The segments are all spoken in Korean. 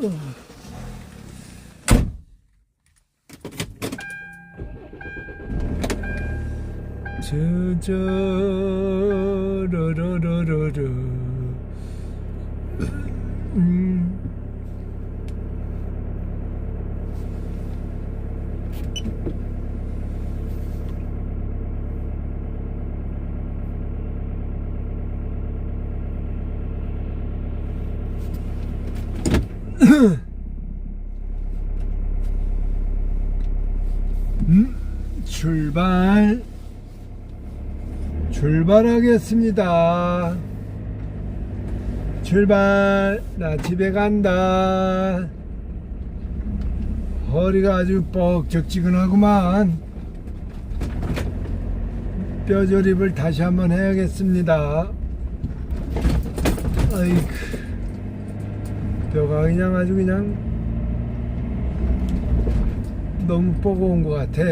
저저러러러러러 음. 음, 출발 출발하겠습니다. 출발 나 집에 간다. 허리가 아주 뻑적지근하구만. 뼈조립을 다시 한번 해야겠습니다. 아이고 뼈가 그냥 아주 그냥 너무 뻐고운 것 같아.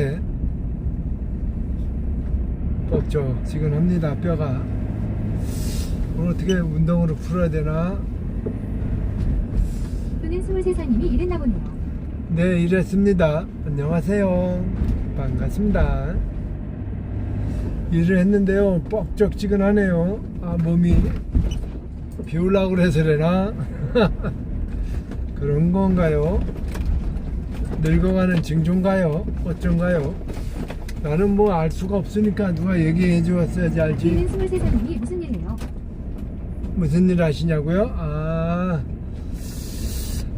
뻑적지근합니다 뼈가. 오늘 어떻게 운동으로 풀어야 되나? 또는 23살님이 이랬나 보네요. 네, 이랬습니다. 안녕하세요. 반갑습니다. 일을 했는데요. 뻑적지근하네요. 아, 몸이 비올라고 그래서 그래나? 그런 건가요? 늙어가는 징조인가요? 어쩐가요? 나는 뭐 알 수가 없으니까 누가 얘기해 주었어야지 알지. 또는 23살님이 무슨 일이에요? 무슨 일 하시냐고요? 아,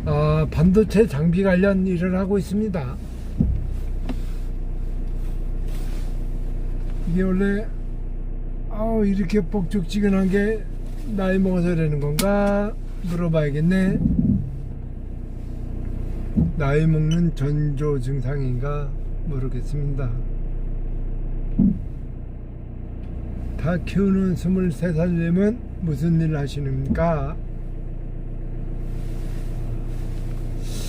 아, 반도체 장비 관련 일을 하고 있습니다. 이게 원래, 아우, 이렇게 뻑죽지근한 게 나이 먹어서 그러는 건가? 물어봐야겠네. 나이 먹는 전조 증상인가? 모르겠습니다. 다 키우는 23살님은 무슨 일 하시는가?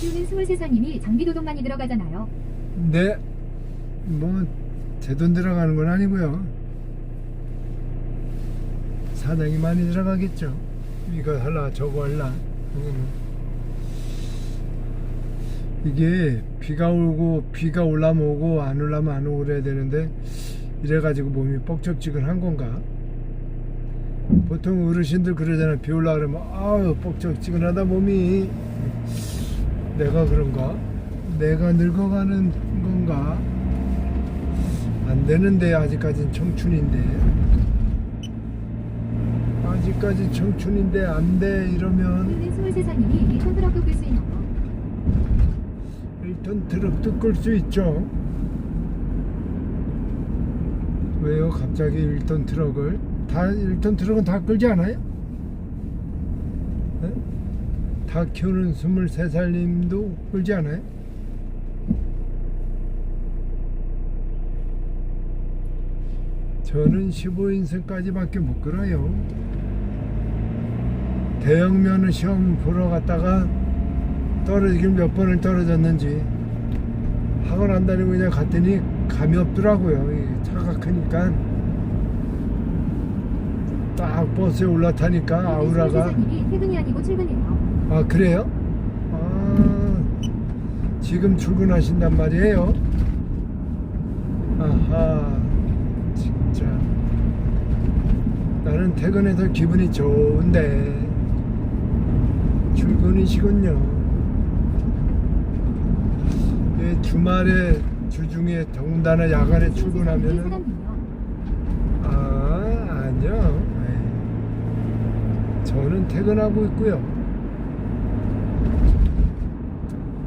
또는 23살님이 장비 도둑 많이 들어가잖아요. 네, 뭐, 제 돈 들어가는 건 아니고요. 사장이 많이 들어가겠죠. 이거 할라, 저거 할라. 음. 이게 비가 오고, 비가 올라면 오고, 안 올라면 안 오고 그래야 되는데, 이래가지고 몸이 뻑적지근한 건가? 보통 어르신들 그러잖아요. 비 올라 그러면, 아유, 뻑적지근하다 몸이. 내가 그런가? 내가 늙어가는 건가? 안 되는데 아직까진 청춘인데 아직까지 청춘인데 안 돼 이러면 또는 23살님이 1톤 트럭도 끌 수 있죠 왜요 갑자기 1톤 트럭을 다 1톤 트럭은 다 끌지 않아요? 네? 다 키우는 23살님도 끌지 않아요? 저는 15인승까지밖에 못 끌어요. 대형면허 시험 보러 갔다가 떨어지긴 몇 번을 떨어졌는지 학원 안 다니고 그냥 갔더니 감이 없더라고요. 이 차가 크니까 딱 버스에 올라타니까 아우라가 23살님이 퇴근이 아니고 출근이에요. 아 그래요? 아 지금 출근하신단 말이에요? 아하 진짜 나는 퇴근해서 기분이 좋은데 출근이시군요 예, 주말에 주중에 더군다나 야간에 출근하면은. 아, 아니요. 저는 퇴근하고 있고요.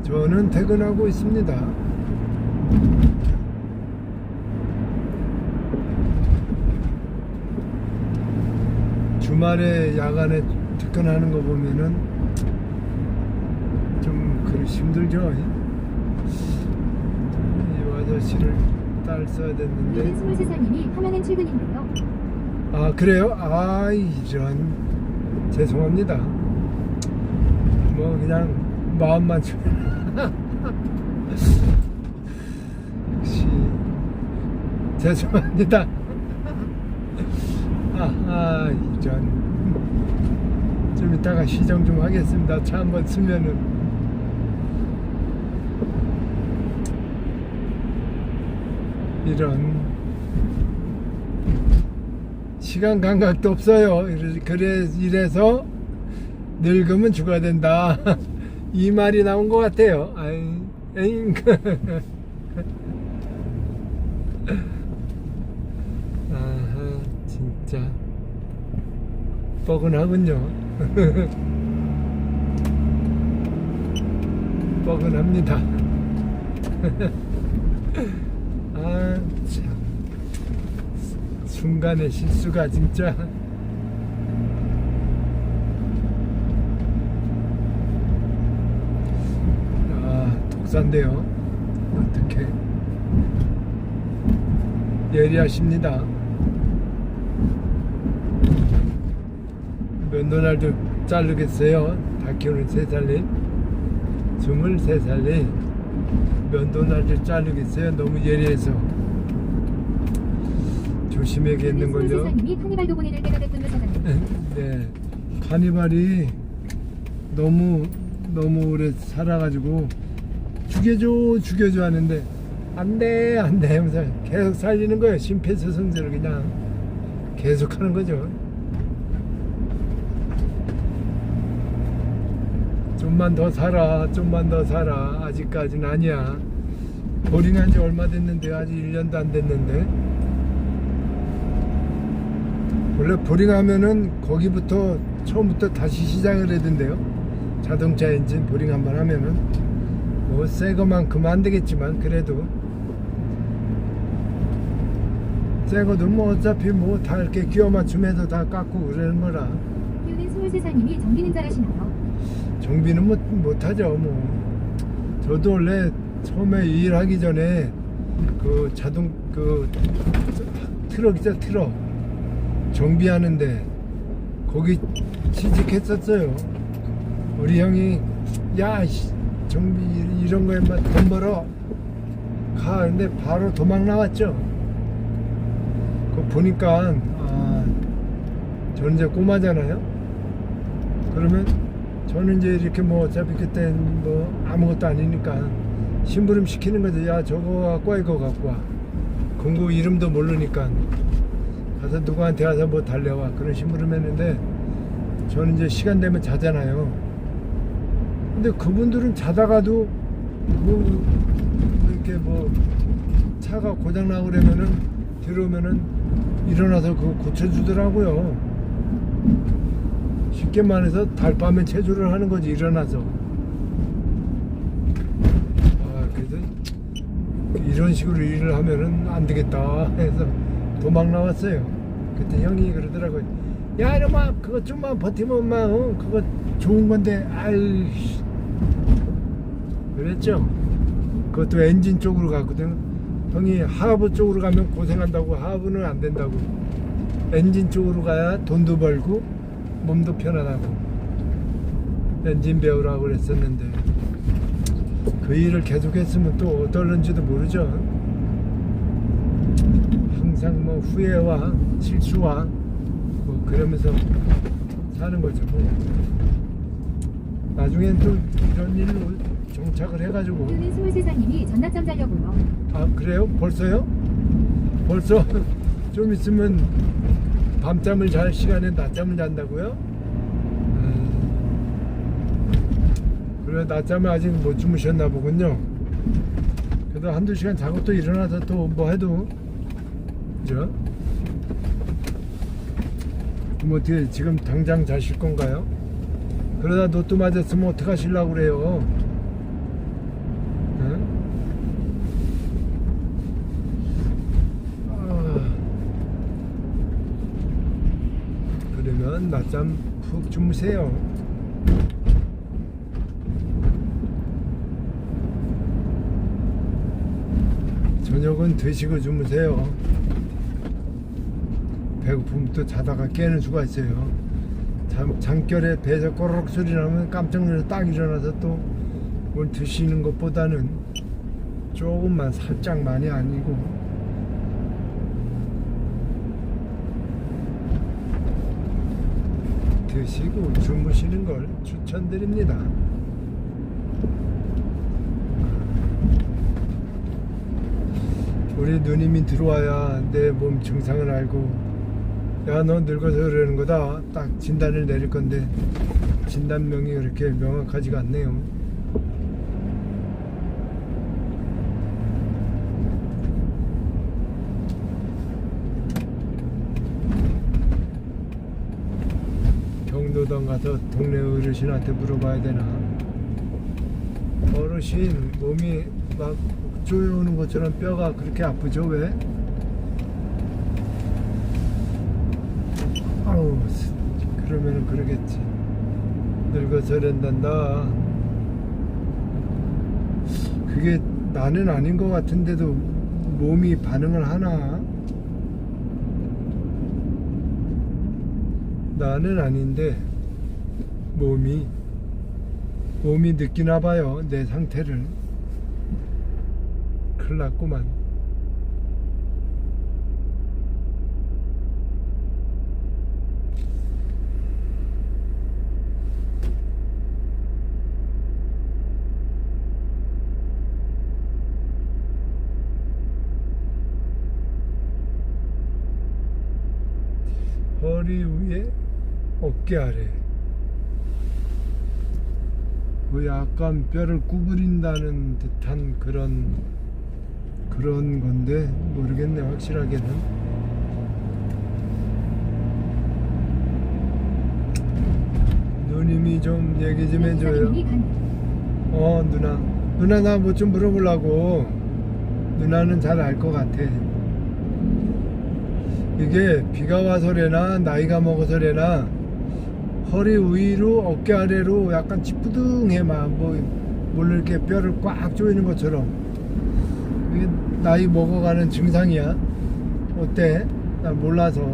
저는 퇴근하고 있습니다. 주말에 야간에 퇴근하는 거 보면은 좀 그리 힘들죠. 이 아저씨를 딸 써야 됐는데. 23살님이 하면은 출근인데요. 아 그래요? 아 이런 죄송합니다. 뭐 그냥 마음만 좀 역시 죄송합니다. 아 아 이런 좀 이따가 시정 좀 하겠습니다. 차 한번 쓰면은 이런 시간 감각도 없어요. 이래- 그래 이래서 늙으면 죽어야 된다. 이 말이 나온 것 같아요. 아이, 에잉. 아하, 진짜 뻐근하군요. 뻐근합니다. 아, 참. 순간의 실수가 진짜. 아, 독산데요. 어떻게 예리하십니다. 면도날도 자르겠어요. 다 키우는 세 살린, 스물세 살린 면도 날도 자르겠어요. 너무 예리해서 조심해야겠는걸요. 세상님이 카니발 도 보내를 때가 됐군요 사장님. 네, 카니발이 너무 너무 오래 살아가지고 죽여줘 죽여줘 하는데 안돼 안돼 하면서 계속 살리는 거예요 심폐소생술을 그냥 계속 하는 거죠 좀만 더 살아 좀만 더 살아. 아직까지는 아니야. 보링한 지 얼마 됐는데 아직 1년도 안 됐는데. 원래 보링하면은 거기부터 처음부터 다시 시작을 된대요. 자동차 엔진 보링 한 번 하면은. 뭐 새 거만큼 안 되겠지만 그래도. 새 거도 뭐 어차피 뭐 다 이렇게 끼워 맞춤해서 다 깎고 그러는 거라. 키우는 23살님이 정비는 잘하시나요? 정비는 못, 못하죠 뭐. 저도 원래 처음에 이 일하기 전에 그 자동 그 트럭 있죠 트럭. 정비하는데 거기 취직했었어요. 우리 형이 야 씨, 정비 이- 이런 거에만 돈 벌어. 가. 근데 바로 도망 나왔죠. 그 보니까 아 저는 이제 꼬마잖아요. 그러면 저는 이제 이렇게 뭐 어차피 그때 뭐 아무것도 아니니까 심부름 시키는 거죠. 야 저거 갖고 와 이거 갖고 와. 금고 이름도 모르니까 가서 누구한테 가서 뭐 달려와 그런 심부름 했는데 저는 이제 시간 되면 자잖아요. 근데 그분들은 자다가도 뭐 이렇게 뭐 차가 고장 나고 그러면은 들어오면은 일어나서 그거 고쳐주더라고요. 쉽게 말해서 달밤에 체조를 하는 거지 일어나서. 아 그래서 이런 식으로 일을 하면은 안 되겠다 해서 도망 나왔어요. 그때 형이 그러더라고요. 야 이놈아 그거 좀만 버티면 엄마 어? 그거 좋은 건데 아이 그랬죠. 그것도 엔진 쪽으로 갔거든. 형이 하부 쪽으로 가면 고생한다고 하부는 안 된다고. 엔진 쪽으로 가야 돈도 벌고 몸도 편안하고 엔진 배우라고 그랬었는데 그 일을 계속했으면 또 어떨는지도 모르죠. 항상 뭐 후회와 실수와 뭐 그러면서 사는 거죠. 뭐. 나중엔 또 이런 일로 정착을 해가지고 키우는 23살님이 전납점 자려고요. 아 그래요? 벌써요? 벌써 좀 있으면 밤잠을 잘 시간에 낮잠을 잔다고요? 음, 그래 낮잠을 아직 못 주무셨나 보군요. 그래도 한두 시간 자고 또 일어나서 또 뭐 해도 그죠? 그럼 어떻게 지금 당장 자실 건가요? 그러다 노트 맞았으면 어떡하시려고 그래요? 응? 아, 그러면 낮잠 푹 주무세요. 저녁은 드시고 주무세요. 배고프면 또 자다가 깨는 수가 있어요. 잠, 잠결에 배에서 꼬르륵 소리 나면 깜짝 놀라서 딱 일어나서 또 뭘 드시는 것보다는 조금만 살짝 많이 아니고 드시고 주무시는 걸 추천드립니다. 우리 누님이 들어와야 내 몸 증상을 알고 야 너 늙어서 그러는 거다 딱 진단을 내릴 건데 진단명이 그렇게 명확하지가 않네요 경도당 가서 동네 어르신한테 물어봐야 되나? 어르신 몸이 막 조여오는 것처럼 뼈가 그렇게 아프죠 왜? 아우 그러면은 그러겠지. 늙어서 랜단다. 그게 나는 아닌 것 같은데도 몸이 반응을 하나? 나는 아닌데 몸이 몸이 느끼나 봐요 내 상태를. 큰일 났구만. 허리 위에 어깨 아래 뭐 약간 뼈를 구부린다는 듯한 그런 그런 건데 모르겠네 확실하게는. 누님이 좀 얘기 좀 해줘요. 이사님이 간어 누나. 누나 나 뭐 좀 물어보려고. 누나는 잘 알 것 같아. 이게 비가 와서래나 나이가 먹어서래나 허리 위로 어깨 아래로 약간 찌뿌둥해 막뭐 물로 이렇게 뼈를 꽉 조이는 것처럼. 이게 나이 먹어가는 증상이야. 어때? 나 몰라서.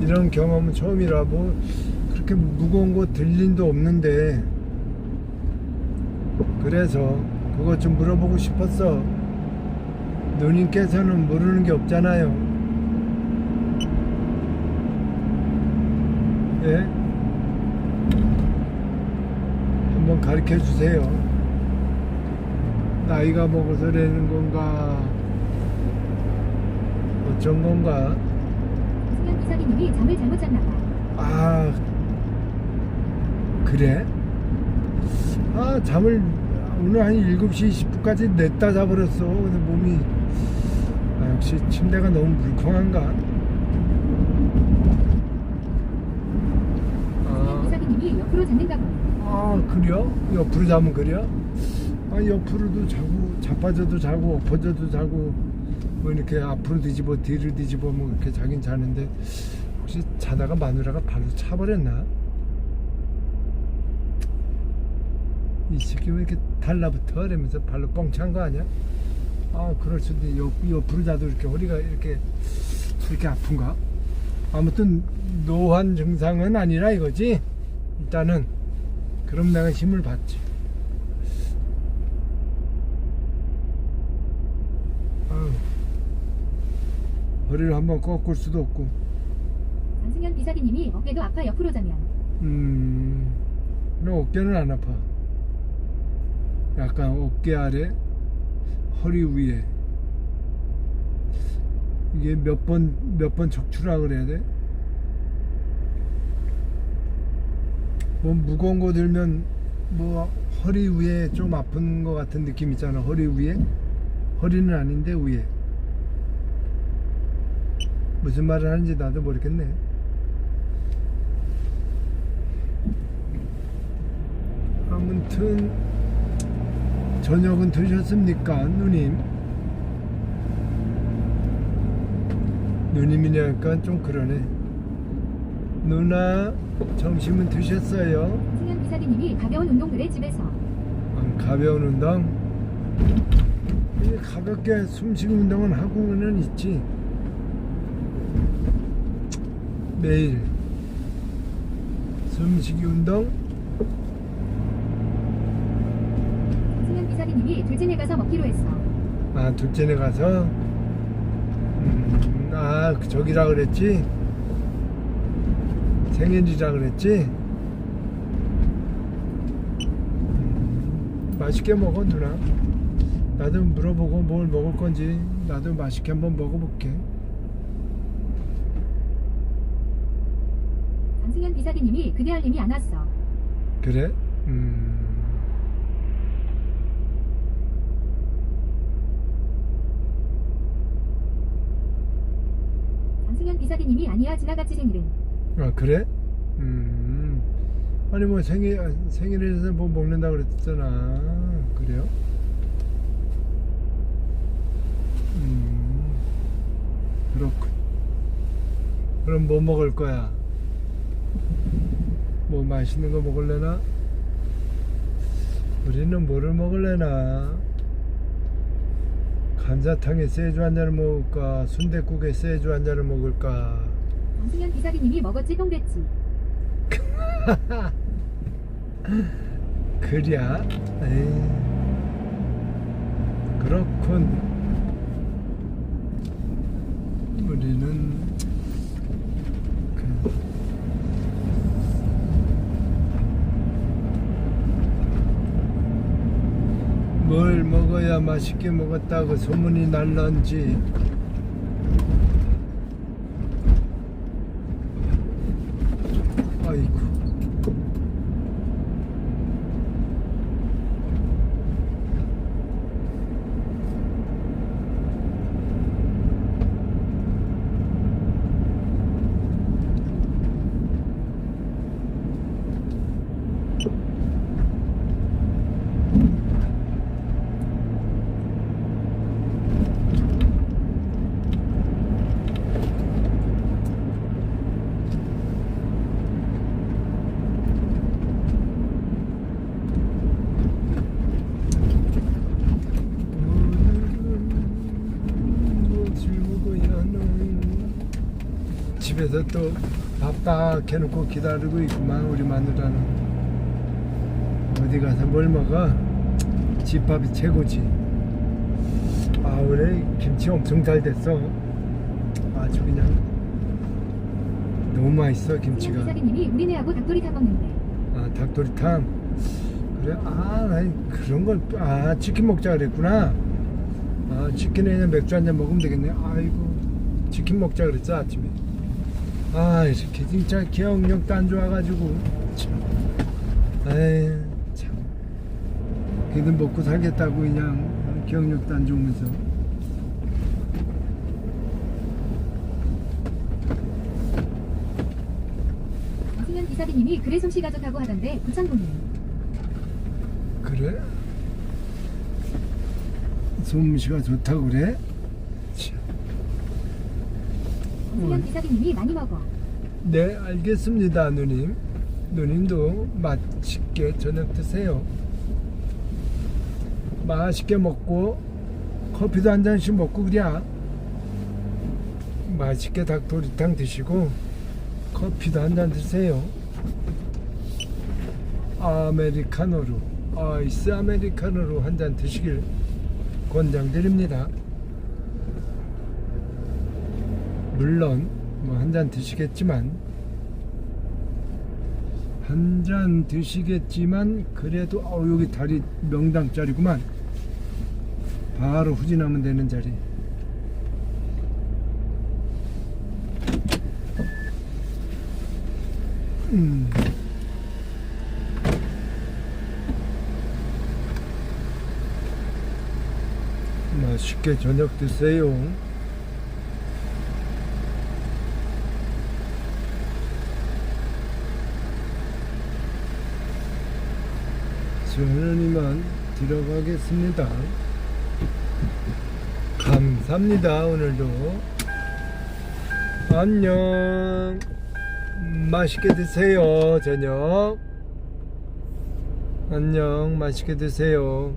이런 경험은 처음이라 뭐 그렇게 무거운 거 들린도 없는데. 그래서 그것 좀 물어보고 싶었어. 누님께서는 모르는 게 없잖아요 예? 한번 가르쳐 주세요 나이가 먹어서라는 건가 어쩐 건가 승현 이사님이 잠을 잘못 잤나 봐. 아 그래? 아 잠을 오늘 한 7시 20분까지 냈다 자버렸어 근데 몸이 아, 역시 침대가 너무 물컹한가 이사님이 옆으로 봐. 아 그래요? 옆으로 자면 그래요? 아 옆으로도 자고 자빠져도 자고 엎어져도 자고 뭐 이렇게 앞으로 뒤집어 뒤를 뒤집어 뭐 이렇게 자긴 자는데 혹시 자다가 마누라가 발로 차버렸나? 이 새끼 왜 이렇게 달라붙어? 이러면서 발로 뻥 찬 거 아니야? 아 그럴 수도 있- 옆, 옆으로 자도 이렇게 허리가 이렇게 이렇게 아픈가? 아무튼 노환 증상은 아니라 이거지 일단은 그럼 내가 힘을 받지 아유, 허리를 한번 꺾을 수도 없고 안승현 비사기님이 어깨도 아파 옆으로 자면 음, 너 어깨는 안 아파. 약간 어깨 아래, 허리 위에. 이게 몇 번, 몇 번 적출하 그래야 돼? 뭐 무거운 거 들면 뭐 허리 위에 좀 아픈 거 같은 느낌 있잖아. 허리 위에. 허리는 아닌데 위에. 무슨 말을 하는지 나도 모르겠네. 아무튼 저녁은 드셨습니까, 누님? 누님이니까 좀 그러네. 누나 점심은 드셨어요? 승현 비사기님이 가벼운 운동들을 집에서 음, 가벼운 운동. 이 가볍게 숨쉬기 운동은 하고는 있지. 매일 숨쉬기 운동. 승현 비사기님이 둘째네 가서 먹기로 했어. 아 둘째네 가서 음, 아그 저기라 그랬지 생일이라 그랬지 음, 맛있게 먹어 누나 나도 물어보고 뭘 먹을 건지 나도 맛있게 한번 먹어볼게. 장승현 비사기님이 그대 알림이 안 왔어. 그래? 음. 장승현 비사기님이 아니야 지나갔지 생일은. 아 그래? 음. 아니 뭐 생일 아, 생일에서 뭐 먹는다 그랬잖아. 그래요? 음. 그렇군. 그럼 뭐 먹을 거야? 뭐 맛있는 거 먹을래나? 우리는 뭐를 먹을래나? 감자탕에 세주 한 잔을 먹을까? 순댓국에 세주 한 잔을 먹을까? 장승현 비사기님이 먹었지 똥됐지. 그랴? 에이, 그렇군. 우리는 그, 뭘 먹어야 맛있게 먹었다고 소문이 날런지 아이고 집에서 또 밥딱 해놓고 기다리고 있구만 우리 마누라는. 어디 가서 뭘 먹어? 집밥이 최고지. 아 올해 김치 엄청 잘 됐어. 아주 그냥 너무 맛있어 김치가. 비사기님이 우리네하고 닭도리탕 먹는데. 아 닭도리탕? 그래? 아 그런 걸아 치킨 먹자 그랬구나. 아 치킨에 그냥 맥주 한 잔 먹으면 되겠네. 아이고 치킨 먹자 그랬어 아침에 아 이렇게 진짜 기억력도 안 좋아가지고. 참. 에이 참. 걔들 먹고 살겠다고 그냥 기억력도 안 좋으면서. 장승현 비사기님이 그래 솜씨 가족하고 하던데 부창동님. 그래? 솜씨가 좋다고 그래 참. 장승현 음. 비사기님이 많이 먹어. 네, 알겠습니다, 누님. 누님도 맛있게 저녁 드세요. 맛있게 먹고 커피도 한 잔씩 먹고 그래. 맛있게 닭도리탕 드시고 커피도 한 잔 드세요. 아메리카노로 아이스 아메리카노로 한 잔 드시길 권장드립니다. 물론 뭐 한 잔 드시겠지만 한 잔 드시겠지만 그래도 어 여기 다리 명당 자리구만 바로 후진하면 되는 자리 음. 맛있게 저녁 드세요. 저는 이만 들어가겠습니다. 감사합니다. 오늘도 안녕. 맛있게 드세요. 저녁. 안녕. 맛있게 드세요.